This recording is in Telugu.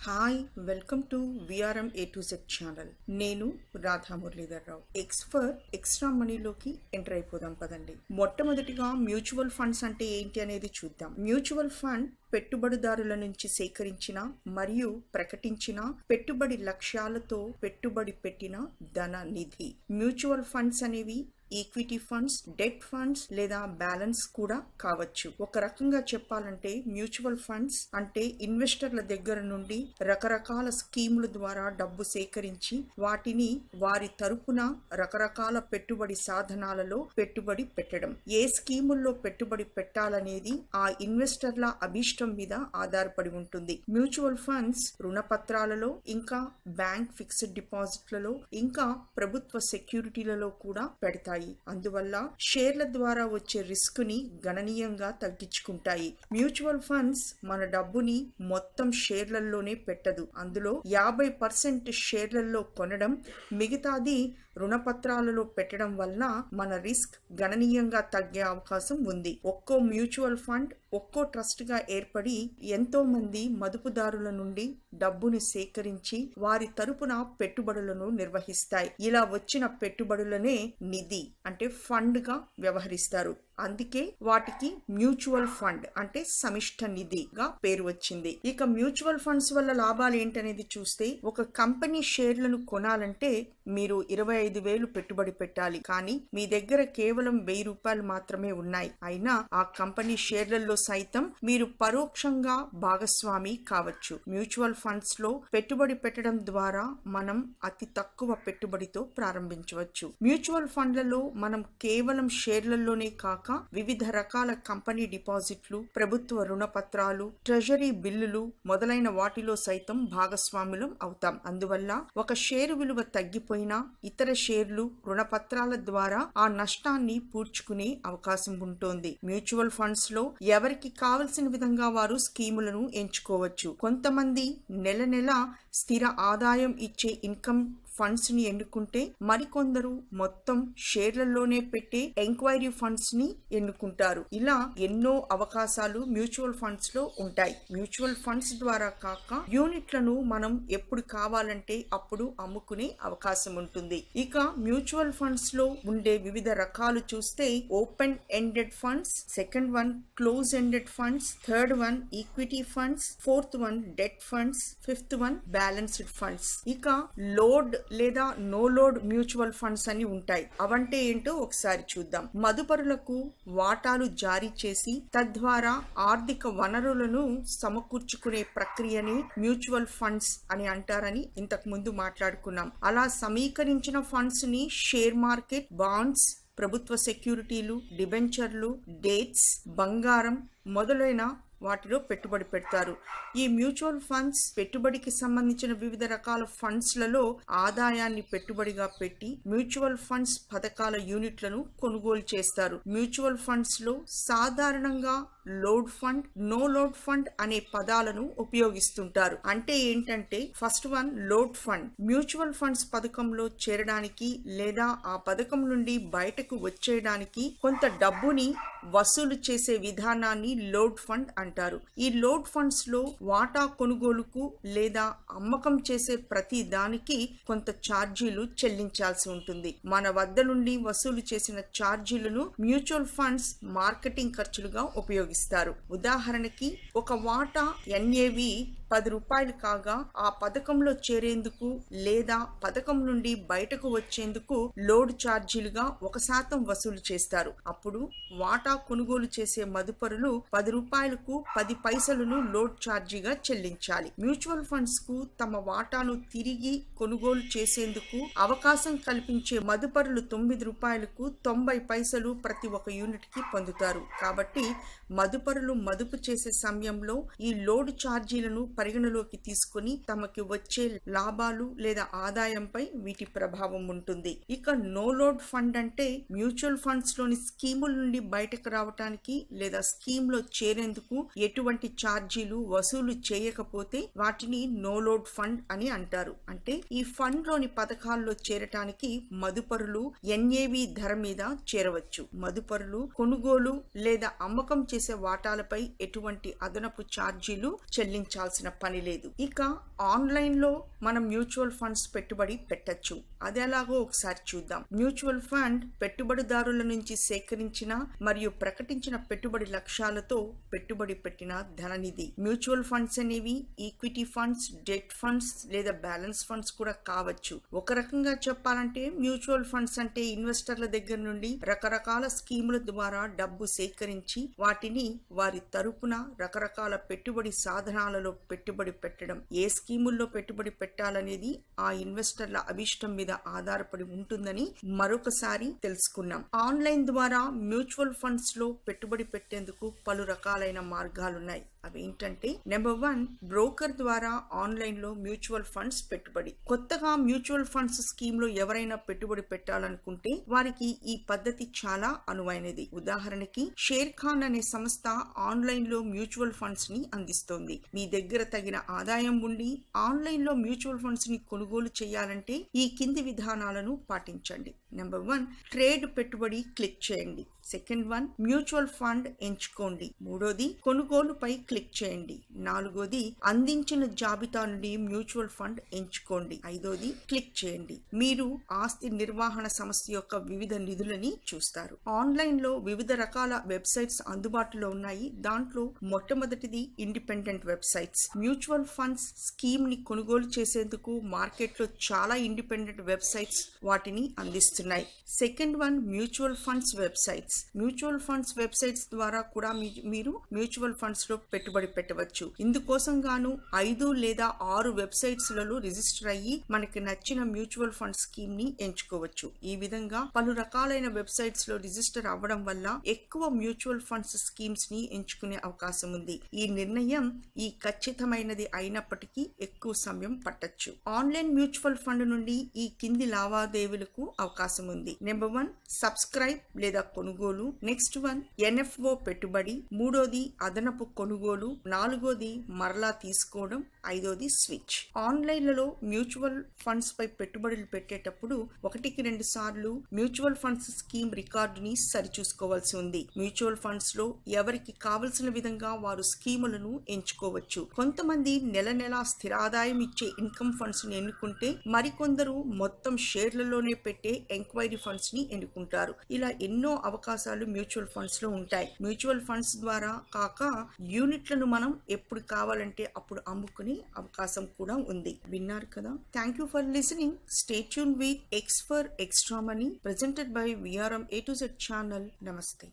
Hi welcome to VRM A to Z channel నేను Radha Muralidhar Rao X for extra మనీలోకి enter అయిపోదాం పదండి మొట్టమొదటిగా మ్యూచువల్ ఫండ్స్ అంటే ఏంటి అనేది చూద్దాం. మ్యూచువల్ ఫండ్ పెట్టుబడిదారుల నుంచి సేకరించిన మరియు ప్రకటించిన పెట్టుబడి లక్ష్యాలతో పెట్టుబడి పెట్టిన ధన నిధి. మ్యూచువల్ ఫండ్స్ అనేవి ఈక్విటీ ఫండ్స్ డెట్ ఫండ్స్ లేదా బ్యాలెన్స్ కూడా కావచ్చు. ఒక రకంగా చెప్పాలంటే మ్యూచువల్ ఫండ్స్ అంటే ఇన్వెస్టర్ల దగ్గర నుండి రకరకాల స్కీముల ద్వారా డబ్బు సేకరించి వాటిని వారి తరపున రకరకాల పెట్టుబడి సాధనాలలో పెట్టుబడి పెట్టడం. ఏ స్కీముల్లో పెట్టుబడి పెట్టాలనేది ఆ ఇన్వెస్టర్ల అభిష్ట మీద ఆధారపడి ఉంటుంది. మ్యూచువల్ ఫండ్స్ రుణపత్రాలలో ఇంకా బ్యాంక్ ఫిక్స్డ్ డిపాజిట్లలో ఇంకా ప్రభుత్వ సెక్యూరిటీలలో కూడా పెడతాయి. అందువల్ల షేర్ల ద్వారా వచ్చే రిస్క్ని గణనీయంగా తగ్గించుకుంటాయి. మ్యూచువల్ ఫండ్స్ మన డబ్బుని మొత్తం షేర్లలోనే పెట్టదు. అందులో యాభై పర్సెంట్ షేర్లలో కొనడం మిగతాది రుణపత్రాలలో పెట్టడం వలన మన రిస్క్ గణనీయంగా తగ్గే అవకాశం ఉంది. ఒక్కో మ్యూచువల్ ఫండ్ ఒక్కో ట్రస్ట్గా ఏర్పడి ఎంతో మంది మదుపుదారుల నుండి డబ్బుని సేకరించి వారి తరపున పెట్టుబడులను నిర్వహిస్తాయి. ఇలా వచ్చిన పెట్టుబడులనే నిధి అంటే ఫండ్గా వ్యవహరిస్తారు. అందుకే వాటికి మ్యూచువల్ ఫండ్ అంటే సమిష్ట నిధిగా పేరు వచ్చింది. ఇక మ్యూచువల్ ఫండ్స్ వల్ల లాభాలు ఏంటనేది చూస్తే ఒక కంపెనీ షేర్లను కొనాలంటే మీరు ఇరవై ఐదు వేలు పెట్టుబడి పెట్టాలి. కానీ మీ దగ్గర కేవలం వెయ్యి రూపాయలు మాత్రమే ఉన్నాయి. అయినా ఆ కంపెనీ షేర్లలో సైతం మీరు పరోక్షంగా భాగస్వామి కావచ్చు. మ్యూచువల్ ఫండ్స్లో పెట్టుబడి పెట్టడం ద్వారా మనం అతి తక్కువ పెట్టుబడితో ప్రారంభించవచ్చు. మ్యూచువల్ ఫండ్లలో మనం కేవలం షేర్లలోనే కాక వివిధ రకాల కంపెనీ డిపాజిట్లు ప్రభుత్వ రుణపత్రాలు ట్రెజరీ బిల్లులు మొదలైన వాటిలో సైతం భాగస్వాములం అవుతాం. అందువల్ల ఒక షేరు విలువ తగ్గిపోయినా ఇతర షేర్లు రుణపత్రాల ద్వారా ఆ నష్టాన్ని పూడ్చుకునే అవకాశం ఉంటుంది. మ్యూచువల్ ఫండ్స్లో ఎవరికి కావలసిన విధంగా వారు స్కీములను ఎంచుకోవచ్చు. కొంతమంది నెల నెల స్థిర ఆదాయం ఇచ్చే ఇన్కమ్ ఫండ్స్ని ఎన్నుకుంటే మరికొందరు మొత్తం షేర్లలోనే పెట్టే ఎంక్వైరీ ఫండ్స్ని ఎన్నుకుంటారు. ఇలా ఎన్నో అవకాశాలు మ్యూచువల్ ఫండ్స్లో ఉంటాయి. మ్యూచువల్ ఫండ్స్ ద్వారా కాక యూనిట్లను మనం ఎప్పుడు కావాలంటే అప్పుడు అమ్ముకునే అవకాశం ఉంటుంది. ఇక మ్యూచువల్ ఫండ్స్లో ఉండే వివిధ రకాలు చూస్తే open ended funds second one close ended funds third one equity funds fourth one debt funds fifth one balanced funds ఇక లోడ్ లేదా నో లోడ్ మ్యూచువల్ ఫండ్స్ అని ఉంటాయి. అవంటే ఏంటో ఒకసారి చూద్దాం. మదుపరులకు వాటాలు జారీ చేసి తద్వారా ఆర్థిక వనరులను సమకూర్చుకునే ప్రక్రియని మ్యూచువల్ ఫండ్స్ అని అంటారని ఇంతకు ముందు మాట్లాడుకున్నాం. అలా సమీకరించిన ఫండ్స్ని షేర్ మార్కెట్ బాండ్స్ ప్రభుత్వ సెక్యూరిటీలు డిబెంచర్లు డేట్స్ బంగారం మొదలైన వాటిలో పెట్టుబడి పెడతారు. ఈ మ్యూచువల్ ఫండ్స్ పెట్టుబడికి సంబంధించిన వివిధ రకాల ఫండ్స్లలో ఆదాయాన్ని పెట్టుబడిగా పెట్టి మ్యూచువల్ ఫండ్స్ పథకాల యూనిట్లను కొనుగోలు చేస్తారు. మ్యూచువల్ ఫండ్స్లో సాధారణంగా load fund no load fund అనే పదాలను ఉపయోగిస్తుంటారు. అంటే ఏంటంటే first one load fund mutual funds పథకంలో చేరడానికి లేదా ఆ పథకం నుండి బయటకు వచ్చేయడానికి కొంత డబ్బుని వసూలు చేసే విధానాన్ని లోడ్ ఫండ్ అంటారు. ఈ లోడ్ ఫండ్స్లో వాటా కొనుగోలుకు లేదా అమ్మకం చేసే ప్రతి దానికి కొంత ఛార్జీలు చెల్లించాల్సి ఉంటుంది. మన వద్ద నుండి వసూలు చేసిన ఛార్జీలను మ్యూచువల్ ఫండ్స్ మార్కెటింగ్ ఖర్చులుగా ఉపయోగిస్తారు. ఉదాహరణకి ఒక వాటా ఎన్ఏవి పది రూపాయలు కాగా ఆ పథకంలో చేరేందుకు లేదా పథకం నుండి బయటకు వచ్చేందుకు లోడ్ ఛార్జీలుగా ఒక శాతం వసూలు చేస్తారు. అప్పుడు వాటా కొనుగోలు చేసే మదుపరులు పది రూపాయలకు పది పైసలను లోడ్ ఛార్జీగా చెల్లించాలి. మ్యూచువల్ ఫండ్స్కు తమ వాటాను తిరిగి కొనుగోలు చేసేందుకు అవకాశం కల్పించే మదుపరులు తొమ్మిది రూపాయలకు తొంభై పైసలు ప్రతి ఒక్క యూనిట్కి పొందుతారు. కాబట్టి మదుపరులు మదుపు చేసే సమయంలో ఈ లోడ్ ఛార్జీలను పరిగణలోకి తీసుకుని తమకి వచ్చే లాభాలు లేదా ఆదాయంపై వీటి ప్రభావం ఉంటుంది. ఇక నో లోడ్ ఫండ్ అంటే మ్యూచువల్ ఫండ్స్లోని స్కీముల నుండి బయటకు రావటానికి లేదా స్కీమ్లో చేరేందుకు ఎటువంటి ఛార్జీలు వసూలు చేయకపోతే వాటిని నో లోడ్ ఫండ్ అని అంటారు. అంటే ఈ ఫండ్లోని పథకాల్లో చేరటానికి మదుపరులు ఎన్ఏవి ధర మీద చేరవచ్చు. మదుపరులు కొనుగోలు లేదా అమ్మకం చేసే వాటాలపై ఎటువంటి అదనపు ఛార్జీలు చెల్లించాల్సిన చేయాల్సిన పని లేదు. ఇక ఆన్లైన్లో మనం మ్యూచువల్ ఫండ్స్ పెట్టుబడి పెట్టచ్చు. అది ఎలాగో ఒకసారి చూద్దాం. మ్యూచువల్ ఫండ్ పెట్టుబడిదారుల నుంచి సేకరించిన మరియు ప్రకటించిన పెట్టుబడి లక్ష్యాలతో పెట్టుబడి పెట్టిన ధననిధి. మ్యూచువల్ ఫండ్స్ అనేవి ఈక్విటీ ఫండ్స్ డెట్ ఫండ్స్ లేదా బ్యాలెన్స్ ఫండ్స్ కూడా కావచ్చు. ఒక రకంగా చెప్పాలంటే మ్యూచువల్ ఫండ్స్ అంటే ఇన్వెస్టర్ల దగ్గర నుండి రకరకాల స్కీముల ద్వారా డబ్బు సేకరించి వాటిని వారి తరపున రకరకాల పెట్టుబడి సాధనాలలో పెట్టుబడి పెట్టడం. ఏ స్కీముల్లో పెట్టుబడి పెట్టాలనేది ఆ ఇన్వెస్టర్ల అభిష్టం మీద ఆధారపడి ఉంటుందని మరొకసారి తెలుసుకున్నాం. ఆన్లైన్ ద్వారా మ్యూచువల్ ఫండ్స్లో పెట్టుబడి పెట్టేందుకు పలు రకాలైన మార్గాలున్నాయి. అవి ఏంటంటే నెంబర్ వన్ బ్రోకర్ ద్వారా ఆన్లైన్లో మ్యూచువల్ ఫండ్స్ పెట్టుబడి. కొత్తగా మ్యూచువల్ ఫండ్స్ స్కీమ్లో ఎవరైనా పెట్టుబడి పెట్టాలనుకుంటే వారికి ఈ పద్ధతి చాలా అనువైనది. ఉదాహరణకి షేర్ ఖాన్ అనే సంస్థ ఆన్లైన్లో మ్యూచువల్ ఫండ్స్ని అందిస్తోంది. మీ దగ్గర తగిన ఆదాయం ఉండి ఆన్లైన్లో మ్యూచువల్ ఫండ్స్ని కొనుగోలు చేయాలంటే ఈ కింది విధానాలను పాటించండి. నెంబర్ వన్ ట్రేడ్ పెట్టుబడి క్లిక్ చేయండి. సెకండ్ వన్ మ్యూచువల్ ఫండ్ ఎంచుకోండి. మూడోది కొనుగోలుపై క్లిక్ చేయండి. నాలుగోది అందించిన జాబితా నుండి మ్యూచువల్ ఫండ్ ఎంచుకోండి. ఐదోది క్లిక్ చేయండి. మీరు ఆస్తి నిర్వహణ సంస్థ యొక్క వివిధ నిధులని చూస్తారు. ఆన్లైన్లో వివిధ రకాల వెబ్సైట్స్ అందుబాటులో ఉన్నాయి. దాంట్లో మొట్టమొదటిది ఇండిపెండెంట్ వెబ్సైట్స్. మ్యూచువల్ ఫండ్స్ స్కీమ్ని కొనుగోలు చేసేందుకు మార్కెట్లో చాలా ఇండిపెండెంట్ వెబ్సైట్స్ వాటిని అందిస్తున్నాయి. Second one mutual funds websites. Mutual funds websites ద్వారా కూడా మీ- మీరు మ్యూచువల్ ఫండ్స్లో పెట్టుబడి పెట్టవచ్చు. ఇందుకోసం గాను ఐదు లేదా ఆరు వెబ్సైట్స్లలో రిజిస్టర్ అయ్యి మనకి నచ్చిన మ్యూచువల్ ఫండ్ స్కీమ్ని ఎంచుకోవచ్చు. ఈ విధంగా పలు రకాలైన వెబ్సైట్స్లో రిజిస్టర్ అవ్వడం వల్ల ఎక్కువ మ్యూచువల్ ఫండ్స్ స్కీమ్స్ని ఎంచుకునే అవకాశం ఉంది. ఈ నిర్ణయం ఈ ఖచ్చితమైనది అయినప్పటికీ ఎక్కువ సమయం పట్టచ్చు. ఆన్లైన్ మ్యూచువల్ ఫండ్ నుండి ఈ కింది లావాదేవీలకు అవకాశం ఉంది. నెంబర్ వన్ సబ్స్క్రైబ్ లేదా కొనుగోలు. నెక్స్ట్ వన్ ఎన్ఎఫ్ఓ పెట్టుబడి. మూడోది అదనపు కొనుగోలు. నాలుగోది మరలా తీసుకోవడం. ఐదోది స్విచ్. ఆన్లైన్లలో మ్యూచువల్ ఫండ్స్ పై పెట్టుబడులు పెట్టేటప్పుడు ఒకటికి రెండు సార్లు మ్యూచువల్ ఫండ్స్ స్కీమ్ రికార్డుని సరిచూసుకోవాల్సి ఉంది. మ్యూచువల్ ఫండ్స్లో ఎవరికి కావలసిన విధంగా వారు స్కీములను ఎంచుకోవచ్చు. కొంతమంది నెల నెల స్థిరాదాయం ఇచ్చే ఇన్కమ్ ఫండ్స్ని ఎన్నుకుంటే మరికొందరు మొత్తం షేర్లలోనే పెట్టే ఎంక్వైరీ ఫండ్స్ని ఎన్నుకుంటారు. ఇలా ఎన్నో అవకాశాలు మ్యూచువల్ ఫండ్స్లో ఉంటాయి. మ్యూచువల్ ఫండ్స్ ద్వారా కాక యూనిట్లను మనం ఎప్పుడు కావాలంటే అప్పుడు అమ్ముకునే అవకాశం కూడా ఉంది. విన్నారు కదా? Thank you for listening stay tune with X for extra money presented by VRM A to Z channel నమస్తే